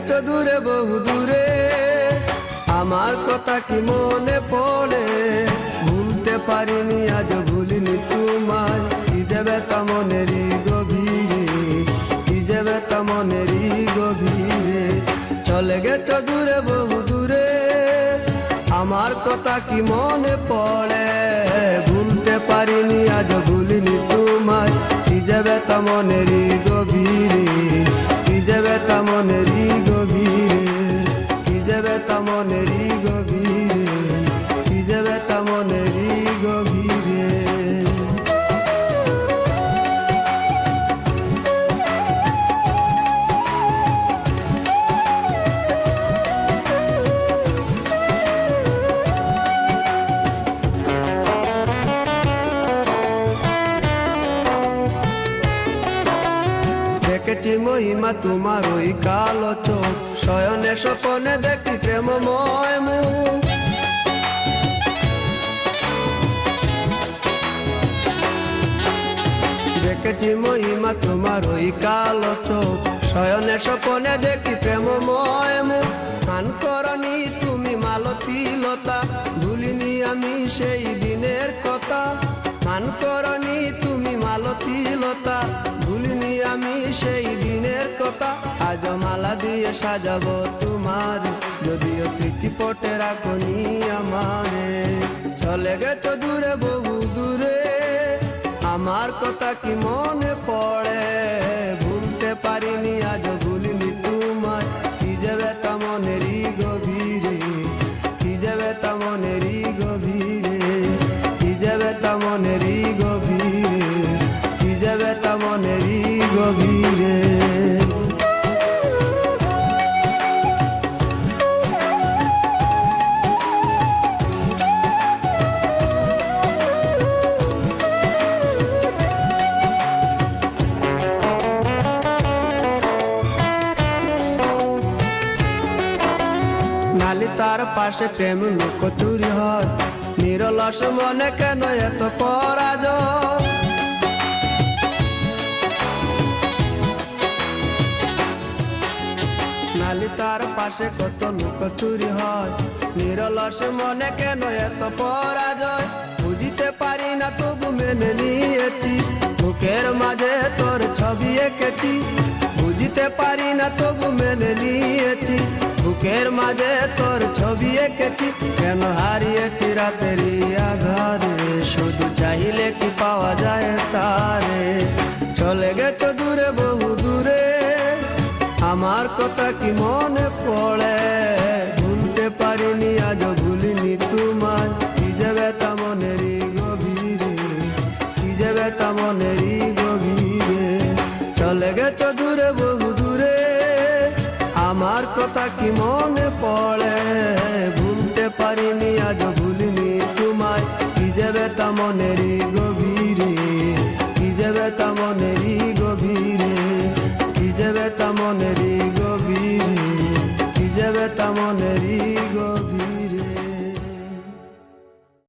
গেছো দূরে, বহু দূরে। আমার কথা কি মনে পড়ে? ভুলতে পারিনি, আজ ভুলিনি তোমায়। কি দেবে তা গভীরে? কি দেবে তা গভীরে? চলে গেছো দূরে, বহু দূরে। আমার কথা কি মনে পড়ে? ভুলতে পারিনি, আজ ভুলিনি তোমায়। কি যাবে তা মনেরই গভীরে দেখেছি মহিমা তোমার ওই কালো চোখ। শয়নে স্বপনে দেখি প্রেমময় মুখ। দেখেছি মহিমা, তোমার ওই কালো চোখ। শয়নে স্বপনে দেখি প্রেমময় মুখ। খান করনি তুমি মালতী লতা ভুলিনি আমি সেই দিনের কথা। খান করনি তুমি মালতী লতা আমি সেই দিনের কথা। আজ মালা দিয়ে সাজাবো তোমার। যদিও স্মৃতি পটে রাখনি আমারে। চলে গেছো দূরে, বহু দূরে। আমার কথা কি মনে পড়ে? গভীরে। নালি তার পাশে প্রেম লোক চুরি হয়। নিরলস মনে কেন এত পরাজয়? তার পাশে কত লোক চুরি হয়। নিরলস মনে কেন এত পরাজয়? বুঝিতে পারি না, তবু মেনে নিয়েছি। বুকের মাঝে তোর ছবি এঁকেছি। বুঝিতে পারি না, তবু মেনে নিয়েছি। বুকের মাঝে তোর ছবি এঁকেছি। কেন হারিয়েছি রাতেরই আধারে শুধু চাইলে কি পাওয়া যায় তারে? কথা কি মনে পড়ে? ভুলতে পারিনি আজ ভুলিনি তোমায়। কি যাবে তা মনের গভীরে, কি যাবে তা মনের গভীরে। চলে গেছ দূরে, বহু দূরে। আমার কথা কি মনে পড়ে? ভুলতে পারিনি আজ ভুলিনি তোমায়। কি যাবে তা মনের গভীরে, কি যাবে তা মনেরই ব্যথা মনেরই গো।